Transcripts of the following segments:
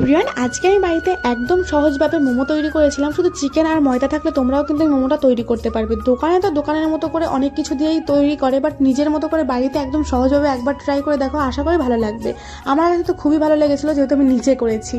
Everyone আজকে আমি বাড়িতে একদম সহজভাবে মোমো তৈরি করেছিলাম। শুধু চিকেন আর ময়দা থাকলে তোমরাও কিন্তু মোমোটা তৈরি করতে পারবে। দোকানে তো দোকানের মতো করে অনেক কিছু দিয়েই তৈরি করে বাট নিজের মতো করে বাড়িতে একদম সহজভাবে একবার ট্রাই করে দেখো, আশা করি ভালো লাগবে। আমার কাছে তো খুবই ভালো লেগেছিলো, যেহেতু আমি নিজে করেছি।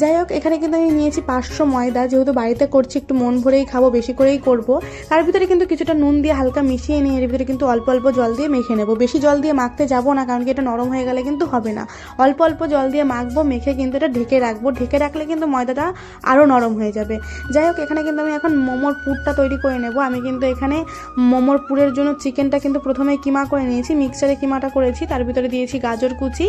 যাই হোক, এখানে কিন্তু আমি নিয়েছি পাঁচশো ময়দা, যেহেতু বাড়িতে করছি, একটু মন ভরেই খাব, বেশি করেই করব। তার ভিতরে কিন্তু কিছুটা নুন দিয়ে হালকা মিশিয়ে নিয়ে এর ভিতরে কিন্তু অল্প অল্প জল দিয়ে মেখে নেব। বেশি জল দিয়ে মাখতে যাব না, কারণ কি এটা নরম হয়ে গেলে কিন্তু হবে না। অল্প অল্প জল দিয়ে মাখবো, মেখে কিন্তু এটা ঢেকে রাখব, ঢেকে রাখলে কিন্তু ময়দাটা আরও নরম হয়ে যাবে। যাই হোক, এখানে কিন্তু আমি এখন মোমোর পুরটা তৈরি করে নেব। আমি কিন্তু এখানে মোমোর পুরের জন্য চিকেনটা কিন্তু প্রথমে কিমা করে নিয়েছি, মিক্সারে কিমাটা করেছি, তার ভিতরে দিয়েছি গাজর কুচি।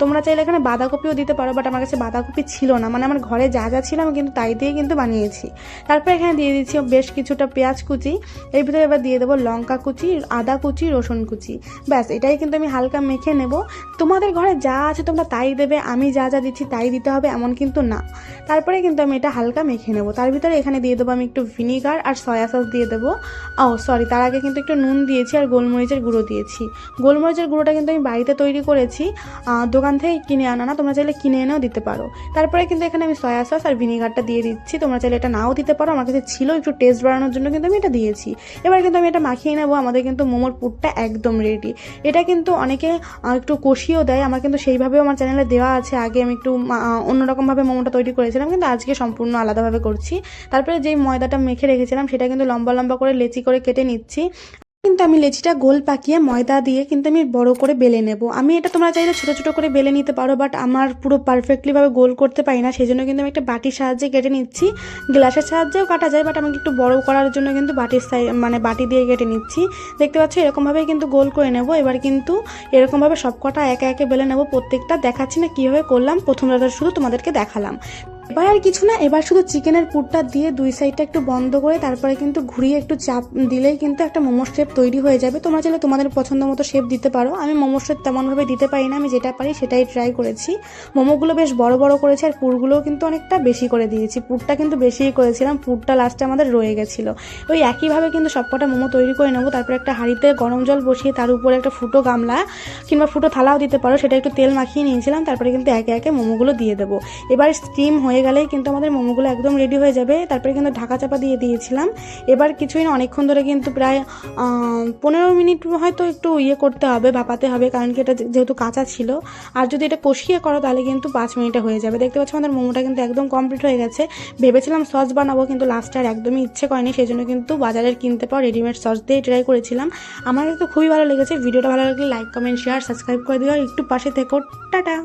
তোমরা চাইলে এখানে বাঁধাকপিও দিতে পারো, বাট আমার কাছে বাঁধাকপি ছিল না। মানে আমার ঘরে যা যা ছিল আমি কিন্তু তাই দিয়ে কিন্তু বানিয়েছি। তারপর এখানে দিয়ে দিচ্ছি বেশ কিছুটা পেঁয়াজ কুচি। এর ভিতরে এবার দিয়ে দেবো লঙ্কা কুচি, আদা কুচি, রসুন কুচি। ব্যাস, এটাই কিন্তু আমি হালকা মেখে নেব। তোমাদের ঘরে যা আছে তোমরা তাই দেবে, আমি যা যা দিচ্ছি তাই দিতে হবে এমন কিন্তু না। তারপরে কিন্তু আমি এটা হালকা মেখে নেব। তার ভিতরে এখানে দিয়ে দেবো আমি একটু ভিনিগার আর সয়া সস দিয়ে দেবো। ও সরি তার আগে কিন্তু একটু নুন দিয়েছি আর গোলমরিচের গুঁড়ো দিয়েছি। গোলমরিচের গুঁড়োটা কিন্তু আমি বাড়িতে তৈরি করেছি। দোকান থেকে কিনে আনা না, তোমরা চাইলে কিনে এনেও দিতে পারো। তারপরে কিন্তু এখানে আমি সয়া সস আর ভিনিগারটা দিয়ে দিচ্ছি। তোমরা চাইলে এটা নাও দিতে পারো। আমার কাছে ছিল একটু টেস্ট বাড়ানোর জন্য কিন্তু আমি এটা দিয়েছি। এবার কিন্তু আমি এটা মাখিয়ে নেব। আমাদের কিন্তু মোমোর পুরটা একদম রেডি এটা কিন্তু অনেকে একটু কষিয়েও দেয়। আমার কিন্তু সেইভাবেও আমার চ্যানেলে দেওয়া আছে। আগে আমি একটু অন্যরকমভাবে মোমোটা তৈরি করেছিলাম, কিন্তু আজকে সম্পূর্ণ আলাদাভাবে করছি। তারপরে যেই ময়দাটা মেখে রেখেছিলাম, সেটা কিন্তু লম্বা লম্বা করে লেচি করে কেটে নিচ্ছি। কিন্তু আমি লেচিটা গোল পাকিয়ে ময়দা দিয়ে কিন্তু আমি বড় করে বেলে নেব। আমি এটা তোমরা চাইলে ছোটো ছোটো করে বেলে নিতে পারো বাট আমার পুরো পারফেক্টলিভাবে গোল করতে পারি না সেই জন্য কিন্তু আমি একটা বাটির সাহায্যে কেটে নিচ্ছি। গ্লাসের সাহায্যেও কাটা যায় বাট আমাকে একটু বড় করার জন্য কিন্তু বাটির সাই মানে বাটি দিয়ে কেটে নিচ্ছি। দেখতে পাচ্ছ এরকমভাবেই কিন্তু গোল করে নেব। এবার কিন্তু এরকমভাবে সব কটা একে একে বেলে নেব। প্রত্যেকটা দেখাচ্ছি না কীভাবে করলাম। প্রথম রাতে শুধু তোমাদেরকে দেখালাম। এবার আর কিছু না, এবার শুধু চিকেনের পুরটা দিয়ে দুই সাইডটা একটু বন্ধ করে তারপরে কিন্তু ঘুরিয়ে একটু চাপ দিলেই কিন্তু একটা মোমোর শেপ তৈরি হয়ে যাবে। তোমরা চাইলে তোমাদের পছন্দ মতো শেপ দিতে পারো। আমি মোমোর শেপ তেমনভাবে দিতে পারি না, আমি যেটা পারি সেটাই ট্রাই করেছি। মোমোগুলো বেশ বড় বড় করেছি আর পুরগুলোও কিন্তু অনেকটা বেশি করে দিয়েছি। পুরটা কিন্তু বেশিই করেছিলাম, পুরটা লাস্টে আমাদের রয়ে গেছিল। ওই একইভাবে কিন্তু সবকটা মোমো তৈরি করে নেব, তারপরে একটা হাঁড়িতে গরম জল বসিয়ে তার উপরে একটা ফুটো গামলা কিংবা ফুটো থালাও দিতে পারো, সেটা একটু তেল মাখিয়ে নিয়েছিলাম, তারপরে কিন্তু একে একে মোমোগুলো দিয়ে দেবো। এবার স্টিম হয়ে গেলেই কিন্তু আমাদের মোমোগুলো একদম রেডি হয়ে যাবে। তারপরে কিন্তু ঢাকা চাপা দিয়ে দিয়েছিলাম। এবার কিছুই না অনেকক্ষণ ধরে কিন্তু প্রায় পনেরো মিনিট হয়তো একটু ইয়ে করতে হবে, ভাপাতে হবে, কারণ কি এটা যেহেতু কাঁচা ছিল। আর যদি এটা কষিয়ে করো, তাহলে কিন্তু পাঁচ মিনিটে হয়ে যাবে। দেখতে পাচ্ছ আমাদের মোমোটা কিন্তু একদম কমপ্লিট হয়ে গেছে। ভেবেছিলাম সস বানাবো, কিন্তু লাস্টে আর একদমই ইচ্ছে করেনি সেই জন্য কিন্তু বাজারের কিনতে পাওয়া রেডিমেড সস দিয়ে ট্রাই করেছিলাম। আমার কিন্তু খুবই ভালো লেগেছে। ভিডিওটা ভালো লাগলে লাইক কমেন্ট শেয়ার সাবস্ক্রাইব করে দিও। একটু পাশে থেকো। টাটা!